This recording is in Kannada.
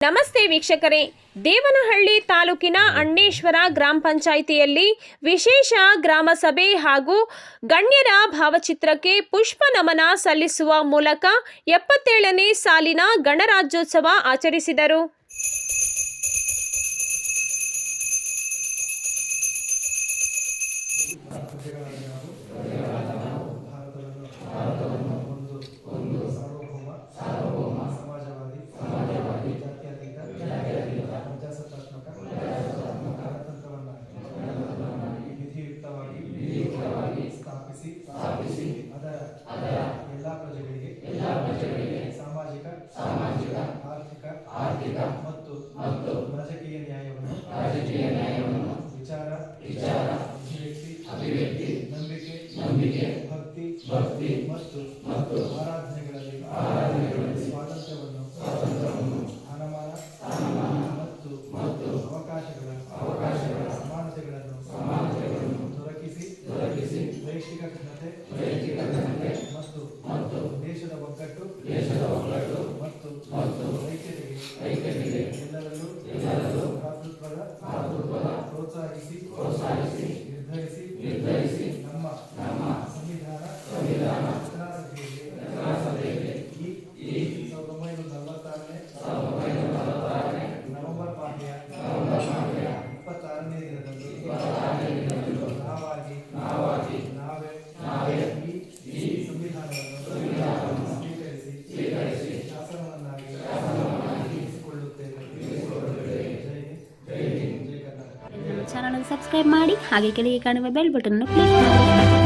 ನಮಸ್ತೆ ವೀಕ್ಷಕರೇ. ದೇವನಹಳ್ಳಿ ತಾಲೂಕಿನ ಅಣ್ಣೇಶ್ವರ ಗ್ರಾಮ ಪಂಚಾಯಿತಿಯಲ್ಲಿ ವಿಶೇಷ ಗ್ರಾಮ ಸಭೆ ಹಾಗೂ ಗಣ್ಯರ ಭಾವಚಿತ್ರಕ್ಕೆ ಪುಷ್ಪ ನಮನ ಸಲ್ಲಿಸುವ ಮೂಲಕ ಎಪ್ಪತ್ತೇಳನೇ ಸಾಲಿನ ಗಣರಾಜ್ಯೋತ್ಸವ ಆಚರಿಸಿದರು. ಸಾಮಾಜಿಕ ಆರ್ಥಿಕ ಆರ್ಥಿಕ ಮತ್ತು ಮತ್ತು ರಾಜಕೀಯ ನ್ಯಾಯವನ್ನು ರಾಜಕೀಯ ನ್ಯಾಯವನ್ನು ವಿಚಾರ ವಿಚಾರ ಅಭಿವ್ಯಕ್ತಿ ಅಭಿವ್ಯಕ್ತಿ ನಂಬಿಕೆ ನಂಬಿಕೆ ಭಕ್ತಿ ಭಕ್ತಿ ಮತ್ತು ಮತ್ತು ಆರಾಧನೆಗಳಲ್ಲಿ ಆರಾಧನೆಗಳಲ್ಲಿ ಸ್ವಾತಂತ್ರ್ಯವನ್ನು ಸ್ವಾತಂತ್ರ್ಯವನ್ನು ಸ್ಥಾನಮಾನ ಮತ್ತು ಮತ್ತು ಅವಕಾಶಗಳ ಅವಕಾಶಗಳ ಸಮಾನತೆಗಳನ್ನು ಸಮಾನತೆಗಳನ್ನು ದೊರಕಿಸಿ ದೊರಕಿಸಿ ವೈಯಕ್ತಿಕ ಘನತೆ ವೈಯಕ್ತಿಕ ಘನತೆ ఐక్యమిలే పిల్లలను ಚಾನಲ್ ಸಬ್ಸ್ಕ್ರೈಬ್ ಮಾಡಿ ಹಾಗೆ ಕೆಳಗೆ ಕಾಣುವ ಬೆಲ್ ಬಟನ್ ಕ್ಲಿಕ್ ಮಾಡಿ.